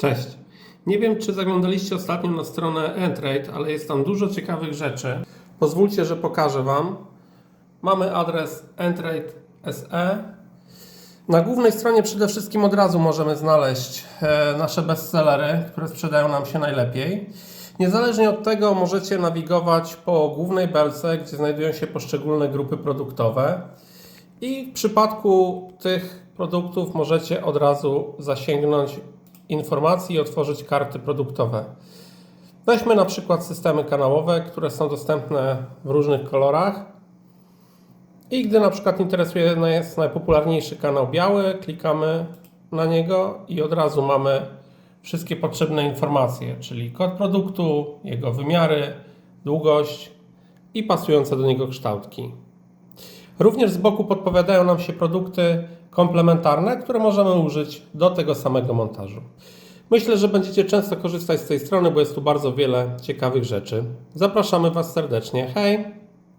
Cześć. Nie wiem, czy zaglądaliście ostatnio na stronę Entrade, ale jest tam dużo ciekawych rzeczy. Pozwólcie, że pokażę Wam. Mamy adres entrade.se. Na głównej stronie przede wszystkim od razu możemy znaleźć e, nasze bestsellery, które sprzedają nam się najlepiej. Niezależnie od tego możecie nawigować po głównej belce, gdzie znajdują się poszczególne grupy produktowe. I w przypadku tych produktów możecie od razu zasięgnąć informacji i otworzyć karty produktowe. Weźmy na przykład systemy kanałowe, które są dostępne w różnych kolorach. I gdy na przykład interesuje nas najpopularniejszy kanał biały, klikamy na niego i od razu mamy wszystkie potrzebne informacje, czyli kod produktu, jego wymiary, długość i pasujące do niego kształtki. Również z boku podpowiadają nam się produkty komplementarne, które możemy użyć do tego samego montażu. Myślę, że będziecie często korzystać z tej strony, bo jest tu bardzo wiele ciekawych rzeczy. Zapraszamy Was serdecznie. Hej!